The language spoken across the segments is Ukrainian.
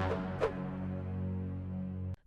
Thank you.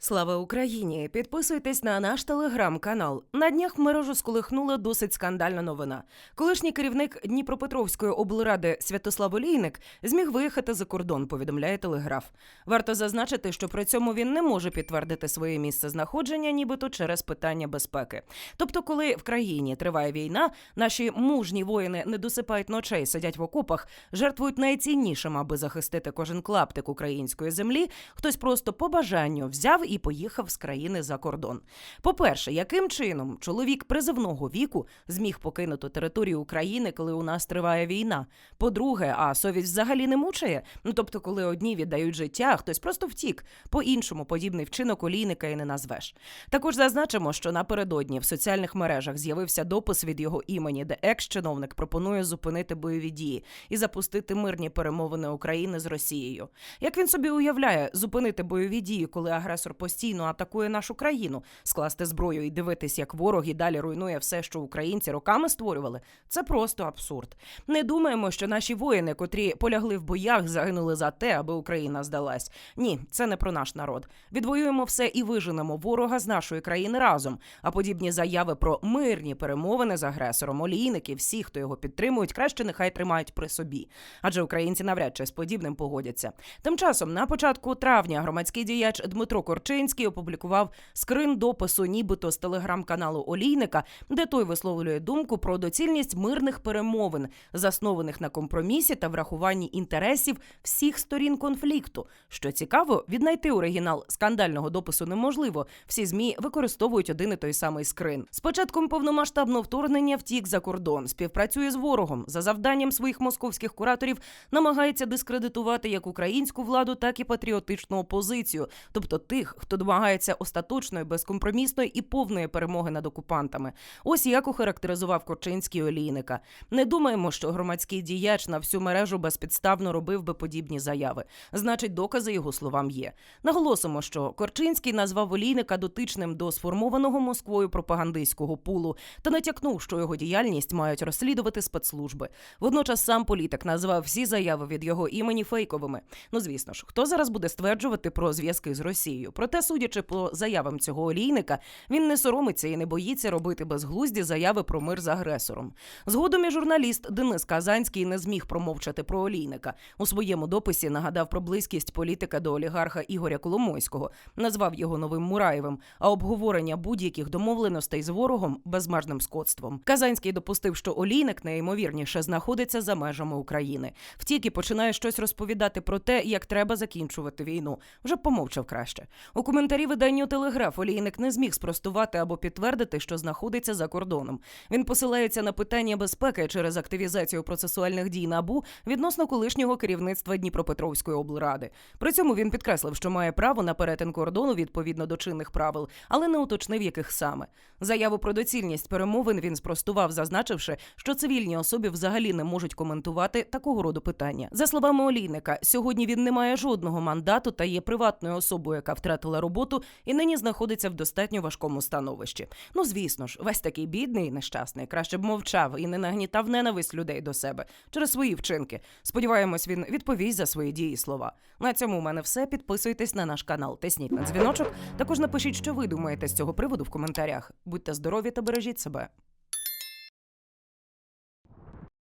Слава Україні! Підписуйтесь на наш телеграм-канал. На днях мережу сколихнула досить скандальна новина. Колишній керівник Дніпропетровської облради Святослав Олійник зміг виїхати за кордон. Повідомляє телеграф. Варто зазначити, що при цьому він не може підтвердити своє місце знаходження, нібито через питання безпеки. Тобто, коли в країні триває війна, наші мужні воїни не досипають ночей, сидять в окопах, жертвують найціннішим, аби захистити кожен клаптик української землі. Хтось просто по бажанню взяв і поїхав з країни за кордон. По-перше, яким чином чоловік призивного віку зміг покинути територію України, коли у нас триває війна? По-друге, а совість взагалі не мучає. Ну тобто, коли одні віддають життя, а хтось просто втік. По-іншому подібний вчинок олійника і не назвеш. Також зазначимо, що напередодні в соціальних мережах з'явився допис від його імені, де екс-чиновник пропонує зупинити бойові дії і запустити мирні перемовини України з Росією. Як він собі уявляє, зупинити бойові дії, коли агресор постійно атакує нашу країну, скласти зброю і дивитись, як ворог і далі руйнує все, що українці роками створювали, це просто абсурд. Не думаємо, що наші воїни, котрі полягли в боях, загинули за те, аби Україна здалась. Ні, це не про наш народ. Відвоюємо все і виженемо ворога з нашої країни разом. А подібні заяви про мирні перемовини з агресором, олійники, всі, хто його підтримують, краще нехай тримають при собі. Адже українці навряд чи з подібним погодяться. Тим часом, на початку травня, громадський діяч Дмитро Корчинський опублікував скрин допису, нібито з телеграм-каналу Олійника, де той висловлює думку про доцільність мирних перемовин, заснованих на компромісі та врахуванні інтересів всіх сторін конфлікту. Що цікаво, віднайти оригінал скандального допису неможливо. Всі змі використовують один і той самий скрин. З початком повномасштабного вторгнення втік за кордон, співпрацює з ворогом за завданням своїх московських кураторів, намагається дискредитувати як українську владу, так і патріотичну опозицію, тобто тих, хто домагається остаточної, безкомпромісної і повної перемоги над окупантами. Ось як охарактеризував Корчинський олійника. Не думаємо, що громадський діяч на всю мережу безпідставно робив би подібні заяви. Значить, докази його словам є. Наголосимо, що Корчинський назвав олійника дотичним до сформованого Москвою пропагандистського пулу та натякнув, що його діяльність мають розслідувати спецслужби. Водночас сам політик назвав всі заяви від його імені фейковими. Ну звісно ж, хто зараз буде стверджувати про зв'язки з Росією? Проте, судячи по заявам цього олійника, він не соромиться і не боїться робити безглузді заяви про мир з агресором. Згодом і журналіст Денис Казанський не зміг промовчати про олійника. У своєму дописі нагадав про близькість політика до олігарха Ігоря Коломойського, назвав його новим Мураєвим, а обговорення будь-яких домовленостей з ворогом безмежним скотством. Казанський допустив, що олійник найімовірніше знаходиться за межами України. Втік і починає щось розповідати про те, як треба закінчувати війну. Вже помовчав краще. У коментарі виданню Телеграф Олійник не зміг спростувати або підтвердити, що знаходиться за кордоном. Він посилається на питання безпеки через активізацію процесуальних дій НАБУ відносно колишнього керівництва Дніпропетровської облради. При цьому він підкреслив, що має право на перетин кордону відповідно до чинних правил, але не уточнив, яких саме. Заяву про доцільність перемовин він спростував, зазначивши, що цивільні особи взагалі не можуть коментувати такого роду питання. За словами Олійника, сьогодні він не має жодного мандату та є приватною особою, яка втратила роботу і нині знаходиться в достатньо важкому становищі. Ну звісно ж, весь такий бідний і нещасний. Краще б мовчав і не нагнітав ненависть людей до себе через свої вчинки. Сподіваємось, він відповість за свої дії і слова. На цьому у мене все. Підписуйтесь на наш канал, тисніть на дзвіночок. Також напишіть, що ви думаєте з цього приводу в коментарях. Будьте здорові та бережіть себе.